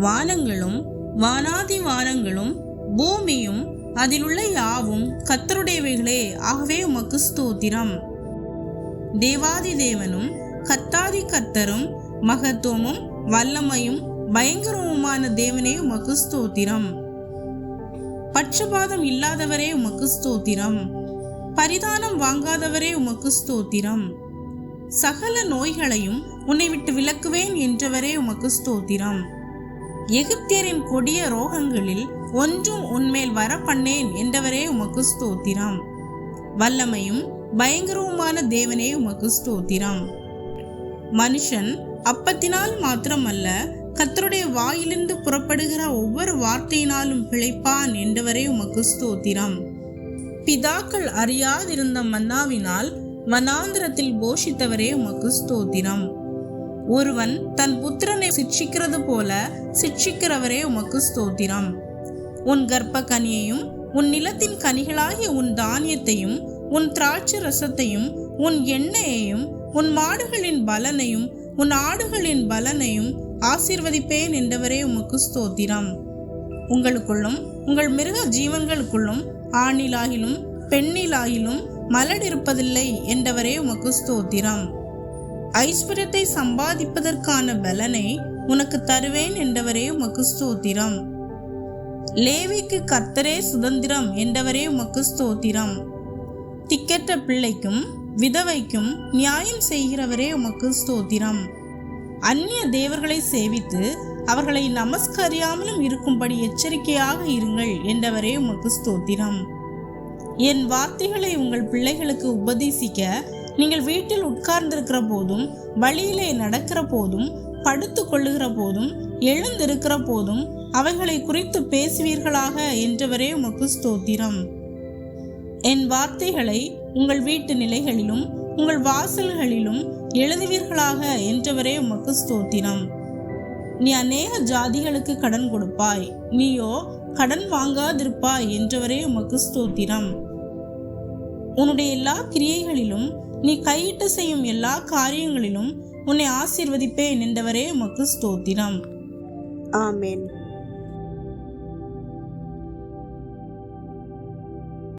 வானங்களும் வானாதி வானங்களும் பூமியும் அதிலுள்ள யாவும் கத்தருடையவைகளே ஆகவே உமக்கு ஸ்தோத்திரம். தேவாதி தேவனும் கத்தாதி கத்தரும் மகத்துவமும் வல்லமையும் பயங்கரமுமான தேவனே உமக்கு ஸ்தோத்திரம். பட்சபாதம் இல்லாதவரே உமக்கு ஸ்தோத்திரம். பரிதானம் வாங்காதவரே உமக்கு ஸ்தோத்திரம். சகல நோய்களையும் உன்னை விட்டு விலக்குவேன் என்றவரே உமக்கு ஸ்தோத்திரம். எகிப்தியரின் கொடிய ரோகங்களில் ஒன்றும் உன்மேல் வர பண்ணேன் என்றவரே உமக்கு ஸ்தோத்திரம். வல்லமையும் பயங்கரவுமான தேவனே உமக்கு ஸ்தோத்திரம். மனுஷன் அப்பத்தினால் மாத்திரமல்ல கத்தருடைய வாயிலிருந்து புறப்படுகிற ஒவ்வொரு வார்த்தையினாலும் பிழைப்பான் என்றவரே உமக்கு ஸ்தோத்திரம். பிதாக்கள் அறியாதிருந்த மன்னாவினால் வனாந்திரத்தில் போஷித்தவரே உமக்கு ஸ்தோத்திரம். ஒருவன் தன் புத்திரனை சிட்சிக்கிறது போல சிட்சிக்கிறவரே உமக்கு ஸ்தோத்திரம். உன் கர்ப்ப கனியையும் உன் நிலத்தின் கனிகளாகிய உன் தானியத்தையும் உன் திராட்சை ரசத்தையும் உன் எண்ணெயையும் உன் மாடுகளின் பலனையும் உன் ஆடுகளின் பலனையும் ஆசீர்வதிப்பேன் என்றவரே உமக்கு ஸ்தோத்திரம். உங்களுக்குள்ளும் உங்கள் மிருக ஜீவன்களுக்குள்ளும் ஆணிலாகிலும் பெண்ணிலாகிலும் மலடிருப்பதில்லை என்றவரே உமக்கு ஸ்தோத்திரம். ஐஸ்வர்யத்தை சம்பாதிப்பதற்கான பலனை உனக்கு தருவேன் என்றவரே உமக்கு ஸ்தோத்திரம். லேவிக்கு கர்த்தரே சுதந்திரம் என்றவரே உமக்கு ஸ்தோத்திரம். திக்கற்ற பிள்ளைக்கும் விதவைக்கும் நியாயம் செய்கிறவரே உமக்கு ஸ்தோத்திரம். அந்நிய தேவர்களை சேவித்து அவர்களை நமஸ்கரியாமலும் இருக்கும்படி எச்சரிக்கையாக இருங்கள் என்றவரே உமக்கு ஸ்தோத்திரம். என் வார்த்தைகளை உங்கள் பிள்ளைகளுக்கு உபதேசிக்க நீங்கள் வீட்டில் உட்கார்ந்திருக்கிற போதும் வழியிலே நடக்கிற போதும் படுத்து கொள்ளுகிற போதும் எழுந்திருக்கிற போதும் அவைகளை குறித்து பேசுவீர்களாக என்றவரே உமக்கு ஸ்தோத்திரம். என் வார்த்தைகளை உங்கள் வீட்டு நிலைகளிலும் உங்கள் வாசல்களிலும் எழுதுவீர்களாக என்றவரே உமக்கு ஸ்தோத்திரம். நீ அநேக ஜாதிகளுக்கு கடன் கொடுப்பாய் நீயோ கடன் வாங்காதிருப்பாய் என்றவரே உமக்கு ஸ்தோத்திரம். உன்னுடைய எல்லா கிரியைகளிலும் நீ கையிட்டு செய்யும் எல்லா காரியங்களிலும் உன்னை ஆசீர்வதிப்பேன் என்றவரே உமக்கு ஸ்தோத்திரம். ஆமேன்.